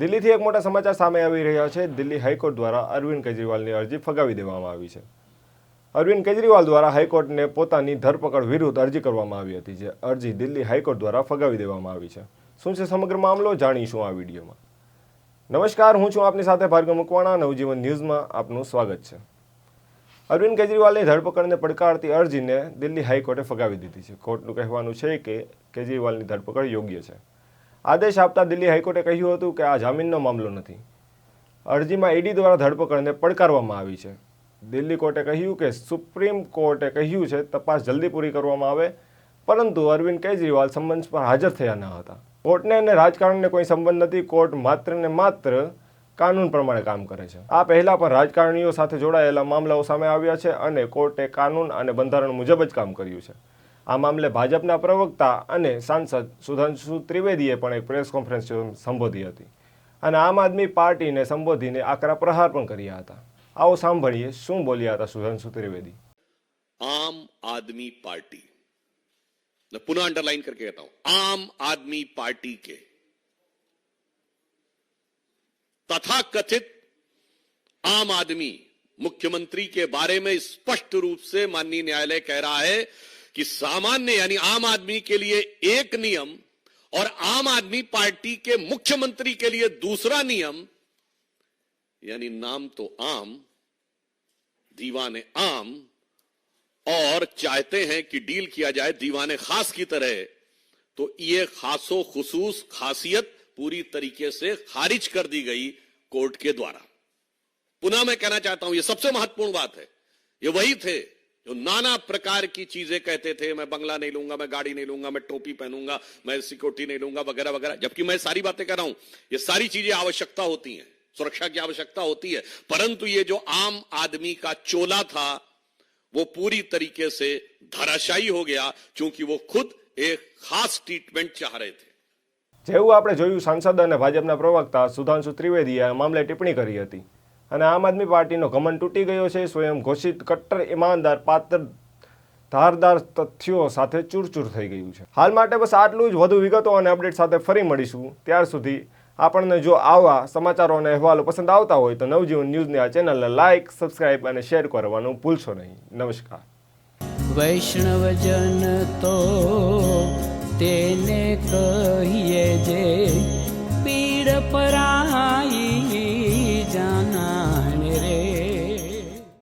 દિલ્હીથી એક મોટા સમાચાર સામે આવી રહ્યા છે. દિલ્હી હાઈકોર્ટ દ્વારા અરવિંદ કેજરીવાલની અરજી ફગાવી દેવામાં આવી છે. અરવિંદ કેજરીવાલ દ્વારા હાઈકોર્ટને પોતાની ધરપકડ વિરુદ્ધ અરજી કરવામાં આવી હતી, જે અરજી દિલ્હી હાઈકોર્ટ દ્વારા ફગાવી દેવામાં આવી છે. શું છે સમગ્ર મામલો? જાણીશું આ વિડીયોમાં. નમસ્કાર, હું છું આપની સાથે ભાર્ગવ મકવાણા. નવજીવન ન્યૂઝમાં આપનું સ્વાગત છે. અરવિંદ કેજરીવાલની ધરપકડને પડકારતી અરજીને દિલ્હી હાઈકોર્ટે ફગાવી દીધી છે. કોર્ટનું કહેવાનું છે કે કેજરીવાલની ધરપકડ યોગ્ય છે. આદેશ આપતા દિલ્હી હાઈકોર્ટે કહ્યું હતું કે આ જામીનનો મામલો નથી. અરજીમાં ઈડી દ્વારા ધરપકડને પડકારવામાં આવી છે. દિલ્હી કોર્ટે કહ્યું કે સુપ્રીમ કોર્ટે કહ્યું છે, તપાસ જલ્દી પૂરી કરવામાં આવે, પરંતુ અરવિંદ કેજરીવાલ સંબંધ પર હાજર થયા ન હતા. કોર્ટને અને રાજકારણને કોઈ સંબંધ નથી, કોર્ટ માત્ર ને માત્ર કાનૂન પ્રમાણે કામ કરે છે. આ પહેલાં પણ રાજકારણીઓ સાથે જોડાયેલા મામલાઓ સામે આવ્યા છે અને કોર્ટે કાનૂન અને બંધારણ મુજબ જ કામ કર્યું છે. આ મામલે ભાજપના પ્રવક્તા અને સાંસદ સુધાંશુ ત્રિવેદીએ પણ એક પ્રેસ કોન્ફરન્સ સંબોધી હતી અને આમ આદમી પાર્ટીને સંબોધીને આકરા પ્રહાર પણ કર્યા હતા આવો સાંભળીએ શું બોલ્યા હતા સુધાંશુ ત્રિવેદી आम आदमी पार्टी मैं पुनः अंडरलाइन करके कहता हूं आम आदमी पार्टी के तथा कथित आम आदमी मुख्यमंत्री के बारे में स्पष्ट रूप से माननीय न्यायालय कह रहा है कि सामान्य यानी आम आदमी के लिए एक नियम और आम आदमी पार्टी के मुख्यमंत्री के लिए दूसरा नियम, यानी नाम तो आम, दीवाने आम, और चाहते हैं कि डील किया जाए दीवाने खास की तरह तो ये खासो खसूस खासियत पूरी तरीके से खारिज कर दी गई कोर्ट के द्वारा। पुनः मैं कहना चाहता हूँ यह सबसे महत्वपूर्ण बात है। ये वही थे जो नाना प्रकार की चीजें कहते थे मैं बंगला नहीं लूंगा मैं गाड़ी नहीं लूंगा मैं टोपी पहनूंगा मैं सिक्योरिटी नहीं लूंगा वगैरह वगैरह जबकि मैं सारी बातें कर रहा हूं ये सारी चीजें आवश्यकता होती हैं सुरक्षा की आवश्यकता होती है परंतु ये जो आम आदमी का चोला था वो पूरी तरीके से धराशायी हो गया क्योंकि वो खुद एक खास ट्रीटमेंट चाह रहे थे જેવું આપણે જોયું સાંસદ અને ભાજપના પ્રવક્તા સુધાંશુ ત્રિવેદીએ આ મામલે ટિપ્પણી કરી હતી અને આમ આદમી પાર્ટીનો ઘમન તૂટી ગયો છે. સ્વયં ઘોષિત કટ્ટર, ઈમાનદાર, પાત્ર, ધારદાર તથ્યો સાથે ચૂરચૂર થઈ ગયું છે. હાલ માટે બસ આટલું જ. વધુ વિગતો અને અપડેટ સાથે ફરી મળીશું. ત્યાર સુધી આપણને જો આવા સમાચારો અને અહેવાલો પસંદ આવતા હોય તો નવજીવન ન્યૂઝની આ ચેનલને લાઇક સબસ્ક્રાઇબ અને શેર કરવાનું ભૂલશો નહીં. નમસ્કાર. વૈષ્ણવજન તો તેને કહીએ જે પીડ પરાઈ